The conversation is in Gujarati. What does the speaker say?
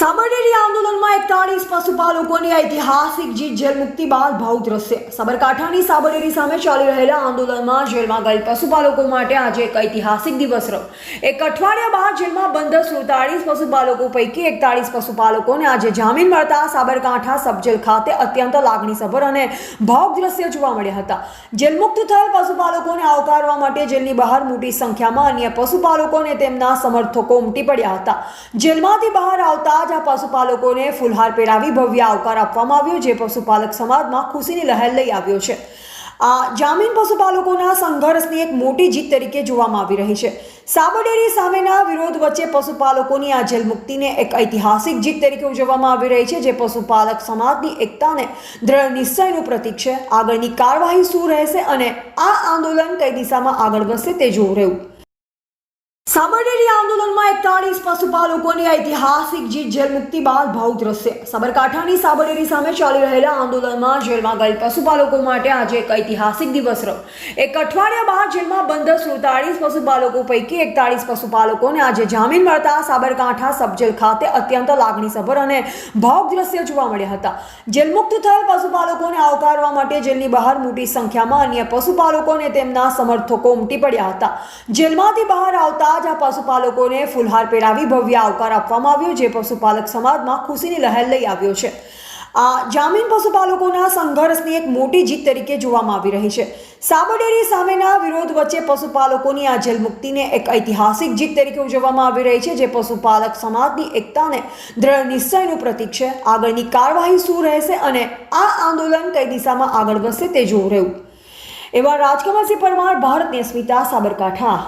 સાબરડેરી આંદોલનમાં એકતાળીસ પશુપાલકોની ઐતિહાસિક જીત જેલ મુક્તિ બાદ ભાવ દ્રશ્ય. સાબરકાંઠાની સાબરડેરી સામે ચાલી રહેલા આંદોલનમાં જેલમાં ગયેલ પશુપાલકો માટે આજે એક ઐતિહાસિક દિવસ રહ્યો. એક અઠવાડિયા બાદ જેલમાં બંધ સુડતાળીસ પશુપાલકો પૈકી એકતાળીસ પશુપાલકોને આજે જામીન મળતા સાબરકાંઠા સબજેલ ખાતે અત્યંત લાગણીસભર અને ભાવુક દ્રશ્ય જોવા મળ્યા હતા. જેલમુક્ત થયેલ પશુપાલકોને આવકારવા માટે જેલની બહાર મોટી સંખ્યામાં અન્ય પશુપાલકોને તેમના સમર્થકો ઉમટી પડ્યા હતા. જેલમાંથી બહાર આવતા જ પશુપાલકોને ફુલહાર પહેરાવી ભવ્ય આવકાર આપવામાં આવ્યો, જે પશુપાલક સમાજમાં ખુશીની લહેર લઈ આવ્યો છે. આ જામીન પશુપાલકોના સંઘર્ષની એક મોટી જીત તરીકે જોવામાં આવી રહી છે. સાબરડેરી સામેના વિરોધ વચ્ચે પશુપાલકોની આ જેલ મુક્તિને એક ઐતિહાસિક જીત તરીકે ઉજવવામાં આવી રહી છે, જે પશુપાલક સમાજની એકતાને દ્રઢ નિશ્ચયનું પ્રતીક છે. આગળની કાર્યવાહી શું રહેશે અને આ આંદોલન કઈ દિશામાં આગળ વધશે તે જોવું રહ્યું. સાબરડેરી આંદોલનમાં એકતાળીસ પશુપાલકોની ઐતિહાસિક જીત જેલ મુક્તિ બાદ ભાવ દ્રશ્ય. સાબરકાંઠાની સાબરડેરી સામે ચાલી રહેલા આંદોલનમાં જેલમાં ગયેલ પશુપાલકો માટે આજે એક ઐતિહાસિક દિવસ રહ્યો. એક અઠવાડિયા બાદ જેલમાં બંધ સુડતાળીસ પશુપાલકો પૈકી એકતાળીસ પશુપાલકોને આજે જામીન મળતા સાબરકાંઠા સબજેલ ખાતે અત્યંત લાગણીસભર અને ભાવુક દ્રશ્ય જોવા મળ્યા હતા. જેલમુક્ત થયેલ પશુપાલકોને આવકારવા માટે જેલની બહાર મોટી સંખ્યામાં અન્ય પશુપાલકોને તેમના સમર્થકો ઉમટી પડ્યા હતા. જેલમાંથી બહાર આવતા જ આ પશુપાલકોને ફુલહાર પહેરાવી ભવ્ય આવકાર આપવામાં આવ્યો, જે પશુપાલક સમાજમાં ખુશીની લહેર લઈ આવ્યો છે. આ જામીન પશુપાલકોના સંઘર્ષની એક મોટી જીત તરીકે જોવામાં આવી રહી છે. સાબરડેરી સામેના વિરોધ વચ્ચે પશુપાલકોની આ જેલ મુક્તિને એક ઐતિહાસિક જીત તરીકે ઉજવવામાં આવી રહી છે, જે પશુપાલક સમાજની એકતાને દ્રઢ નિશ્ચયનું પ્રતીક છે. આગળની કાર્યવાહી શું રહેશે અને આ આંદોલન કઈ દિશામાં આગળ વધશે તે જોવું રહ્યું. એવા રાજકમલસિંહ પરમાર ભારતની સ્મિતા સાબરકાંઠા.